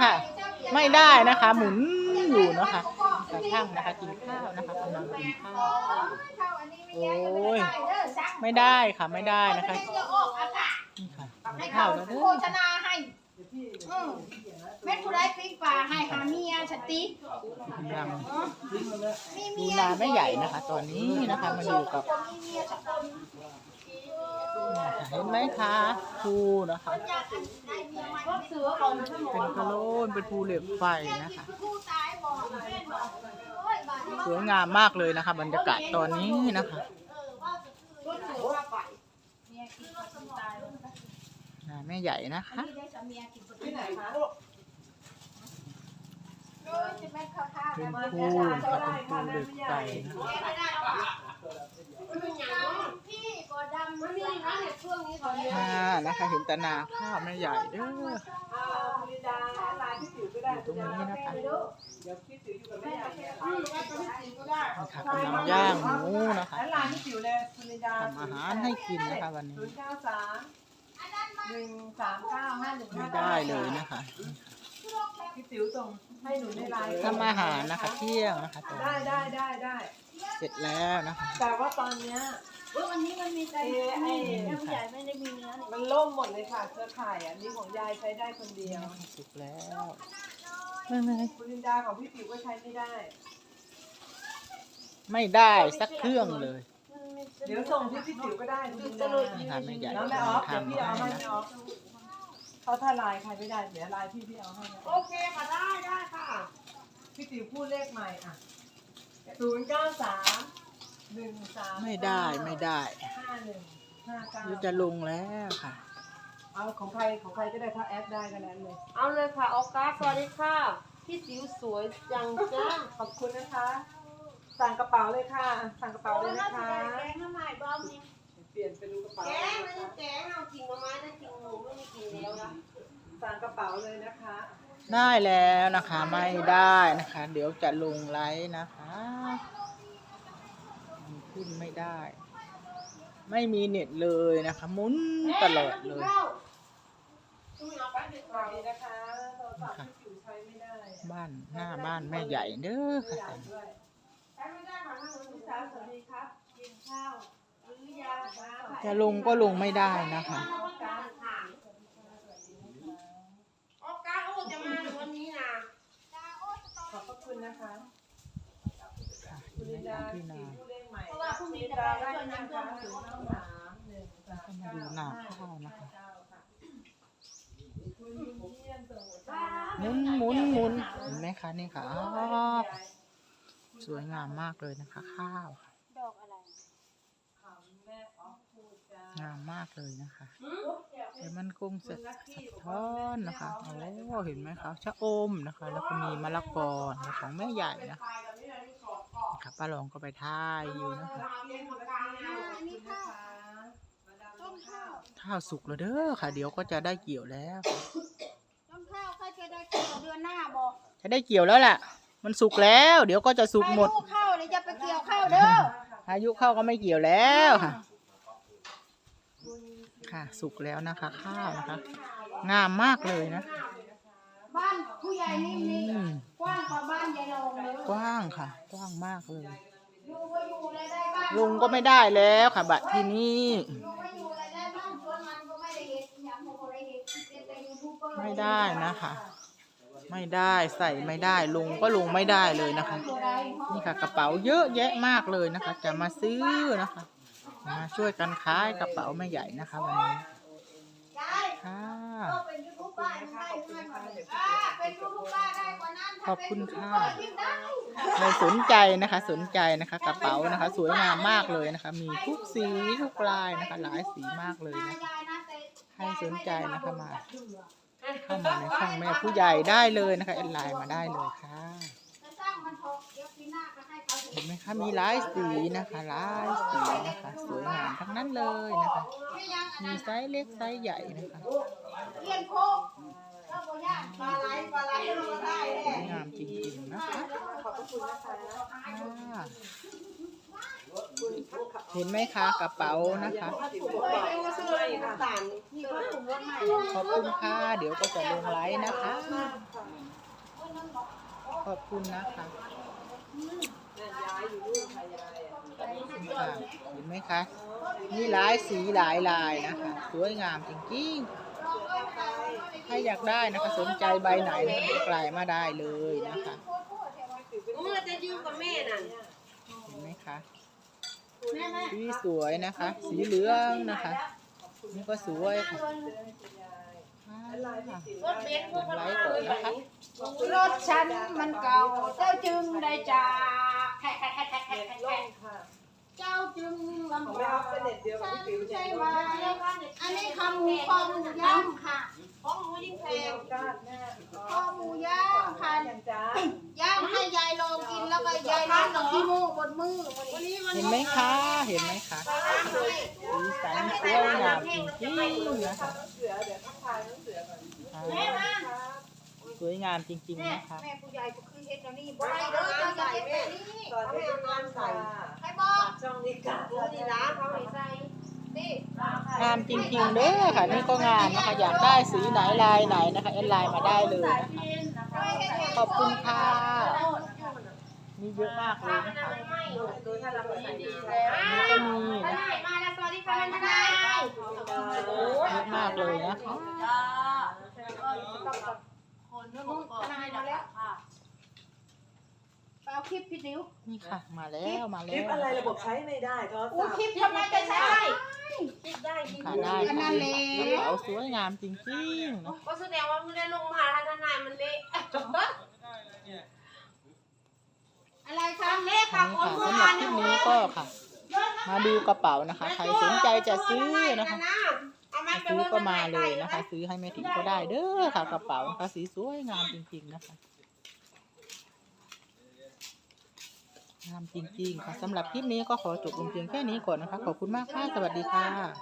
ค่ะ ไม่ได้นะคะ หมุนอยู่นะคะกระทั่งนะคะกินข้าวนะคะกำลังกินข้าวโอ้ยไม่ได้ค่ะไม่ได้นะคะนี่ค่ะกินข้าวแล้วเด้โฆอษณาให้อืมแม่ผู้ได้ปิ้งปลาให้หาเมียสติกำลังมีดูเมียนาแม่ใหญ่นะคะ ตอนนี้นะคะมาอยู่กับ มีเมียสักคน เห็นไหมคะภูนะคะ เป็นกระโลนเป็นภูเหล็กไฟนะคะ สวยงามมากเลยนะคะ บรรยากาศตอนนี้นะคะแม่ใหญ่นะคะเป็นภูนะคะเป็นภูเหล็กไฟนะคะ ไม่ได้หรอกพี่ก็ดำมันมีนะเนี่ยช่วงนี้เขาเยอะ ค่ะ นะคะ เห็นแตนาข้าวแม่ใหญ่เด้ออ่าคุณลินดาไลน์พี่ติ๋วก็ได้อยู่ตรงนี้นะคะเดี๋ยวพี่ติ๋วอยู่กับแม่ใหญ่เนี่ยนี่ค่ะกำลังย่างหมูนะคะแล้วไลน์พี่ติ๋วเลยคุณลินดาทำอาหารให้กินนะคะวันนี้ศูนย์เก้าสามหนึ่งสามเก้าห้าหนึ่งไม่ห้าได้เลยนะคะ พี่ติ๋วส่งให้หนูในไลน์ทำอาหารนะคะเที่ยงนะคะตอนได้นี้ได้ได้ได้เสร็จแล้วนะคะแต่ว่าตอนเนี้ยวันนี้มันมีแต่เอไอผู้ใหญ่ไม่ได้มีเนื้อนี่มันล่มหมดเลยค่ะเครือข่ายอะนี่ของยายใช้ได้คนเดียวสุกแล้วไม่ไม่คุณลินดาของพี่ติ๋วก็ใช้ไม่ได้ ไม่ได้สักเครื่องเลย เดี๋ยวส่งที่พี่ติ๋วก็ได้คุณลินดานี่ค่ะแม่ใหญ่แล้วแม่กำอลัองฟเดี๋ยวทำพี่เอาให้ให้นะแม่ออฟ เขาถ้าไลน์ใครไม่ได้เดี๋ยวไลน์พี่พี่เอาให้นะโอเคค่ะได้ได้ค่ะ พี่ติ๋วพูดเลขใหม่อะศูนย์เก้าสามหนึ่งสามไม่ได้ไม่ได้ห้าหนึ่งห้าเก้าเดี๋ยวจะลงแล้วค่ะ เอาของใครของใครก็ได้ถ้าแอดได้ก็นั้นเลยเอาเลยค่ะออกกาสวัสดีค่ะ พี่จิ๋วสวยจังจ้าขอบคุณนะคะ สั่งกระเป๋าเลยค่ะ สั่งกระเป๋าเลยนะคะแกงทำไมบอมนี่เปลี่ยนเป็นรูกระเป๋าแกเลยงนะมันคะแกงเอากินมาไม้ถ้ากินหมูไม่มีกินแล้ว นะสั่งกระเป๋าเลยนะคะ ได้แล้วนะคะไม่ได้นะคะ เดี๋ยวจะลงไลฟ์นะคะมันขึ้นไม่ได้ ไม่มีเน็ตเลยนะคะหมุนตลอดเลยตุ้ยเอาไปดีกสว่าวัสดีนะคะโทรศัพท์พี่ติ๋วใช้ไม่ได้บ้านหน้าบ้านแม่ใหญ่เด้อไม่อค่ะยากด้วยใช้ไม่ได้ค่ะท่านพี่สาวสวัสดีครับกินข้าวหรือยามาจะลงก็ลงไม่ได้นะคะ ออกกาห่างออกกาโอ้จะมาในวันนี้นะ ข อบพระคุณนะคะค่ะคุณลินดาที่นาผู้เล่นใหม่เพราะว่าพรุ่งนี้จะไปช่วยน้ำท่วมศูนย์เก้าสามหนึ่งสามมาดูหน้าข้าวนะคะ คุณลุงเยี่ยมส่งหัวใจหมุนหมุนหมุนเห็นไหมคะนี่ค่ะอ้าวสวยงามมากเลยนะคะข้าวค่ะดอกอะไรข่าวแม่ออฟพูดจ้างามมากเลยนะคะ เดี๋ยวมันคงจะสะท้อนนะคะโอ้เห็นไหมคะชะอมนะคะ แล้วก็มีมะละกอของแม่ใหญ่นะคะค่ะป้าหลองก็ไปท่ายอยู่นะคะอันนี้ข้าวต้มข้าวข้าวสุกแล้วเด้อค่ะ เดี๋ยวก็จะได้เกี่ยวแล้วต้มข้าวใครจะได้เกี่ยวเดือนหน้าบอกจะได้เกี่ยวแล้วล่ะมันสุกแล้ว เดี๋ยวก็จะสุกหมดใครลูกข้าวเลยจะไปเกี่ยวข้าวเด้ออายุเข้าก็ไม่เกี่ยวแล้วค่ะ ค่ะ สุกแล้วนะคะข้าวนะคะ งามมากเลยนะ บ้านผู้ใหญ่นิ่มนี่อืม กว้างกว่าบ้านยายลงเลยกว้างค่ะ กว้างมากเลยอยู่ก็อยู่เลยได้บ้านลุงก็ไม่ได้แล้วค่ะ บัตรที่นี่อยู่ก็อยู่เลยได้บ้านสวนมันก็ไม่ได้เห็นอย่างโมได้เห็นเป็นแต่ยูทูบเบอร์ไม่ได้นะคะ ไม่ได้ใส่ไม่ได้ลุงก็ลุงไม่ได้เลยนะคะตัวใดนี่ค่ะกระเป๋าเยอะแยะมากเลยนะคะ จะมาซื้อนะคะ มาช่วยกันขายกระเป๋าแม่ใหญ่นะคะวันนี้ค่ะขอบคุณค่ะถ้าเป็นยูทูบเบอร์ยิ่งได้ใครสนใจนะคะ สนใจนะคะ กระเป๋านะคะ สวยงามมากเลยนะคะ มีทุกสีทุกลายนะคะ หลายสีมากเลยนะคะใครสนใจนะคะมาเข้ามาในช่องแม่ผู้ใหญ่ได้เลยนะคะแอดไลน์มาได้เลยค่ะ เห็นไหมคะมีหลายสีนะคะหลายสีนะคะสวยงามทั้งนั้นเลยนะคะ มีไซส์เล็กไซส์ใหญ่นะคะเรียนโคกแล้วก็ย่างปลาไลปลาไลเราก็ได้สวยงามจริงๆนะคะขอบคุณนะคะเห็นไหมคะกระเป๋านะคะขอบคุณค่ะเดี๋ยวก็จะลงไลฟ์นะคะ ขอบคุณนะคะเนี่ยย้ายอยู่นู่นค่ะยายอะนี่ค่ะเห็นไหมคะ มีหลายสีหลายลายนะคะ สวยงามจริงๆ ถ้าอยากได้นะคะ สนใจใบไหนนะคะกลายมาได้เลยนะคะเมื่อจะยืมกับแม่น่ะเห็นไหมคะสีสวยนะคะ สีเหลืองนะคะ นี่ก็สวยค่ะ ไลฟ์ก่อนนะคะรถฉันมันเก่า เจ้าจึงได้จากแทะแทะแทะแทะแทะเน็ตแทะล่มค่ะเจ้าจึงลำของแม่บาออกฟเป็นเน็ตเดียวกับฉันพี่ติ๋วใช่เน็ตไหมล่มอันนี้คำหมูคอหมูย่างค่ะของหมูยิ่งแพแพงงก้านแม่คอหมูย่างค่ะ แล้วก็ยายร้านกับขี้มูบนมือวันนี้เห็นไหมคะ เห็นไหมคะสีสันสวยงามจริงๆนะคะน้องเสือเดี๋ยวทักทายน้องเสือก่อนอ่าแม่มาสวยงามจริงๆนะคะแม่ผู้ใหญ่ก็คือเฮ็ดนนี้บ่ได้เด้อเจ้าจะเฮ็ดแบบนี้ก่อนที่จะนอนใส่ใครบอกช่องนี้กันดูนี่นะเขาให้ใส่งามจริงๆเด้อค่ะนี่ก็งามนะคะอยากได้สีไหนลายไหนนะคะแอดไลน์มาได้เลยนะคะขอบคุณค่ะ มีเยอะมากเลยนะคะดูถ้าเราใส่ดีนี่ก็มีนะได้มาแล้วสวัสดีค่ะท่านนายเยอะมากเลยนะคะคนเรื่องของก่อนให้ดับค่ะไปเอาคลิปพี่ติ๋วนี่ค่ะ มาแล้วมาคแล้ลิปวอะไรระบบใช้ไม่ได้โทรอู้ศัพท์คลิปทำไมจะใช้คิดได้มีค่ะได้อันนั้ค่ะนแหละกระเป๋าสวยงามจริงๆนะก็แสดงว่าไม่ได้ลงมาทนายมันเละ อะไรคะเละค่ะนี่คนค่ะเมื่อสำหวารับนคลิปนี้ก็ค่ะ มาดูกระเป๋านะคะ ใครสนใจจะซื้อนะคะเอามาซื้อก็มาเลยนะคะ ซื้อให้แม่ถิ่นก็ได้เด้อค่ะ กระเป๋านะคะสีสวยงามจริงๆนะคะงามจริงๆค่ะสำหรับคลิปนี้ก็ขอจบลงเพียงแค่นี้ก่อนนะคะ ขอบคุณมากค่ะสวัสดีค่ะ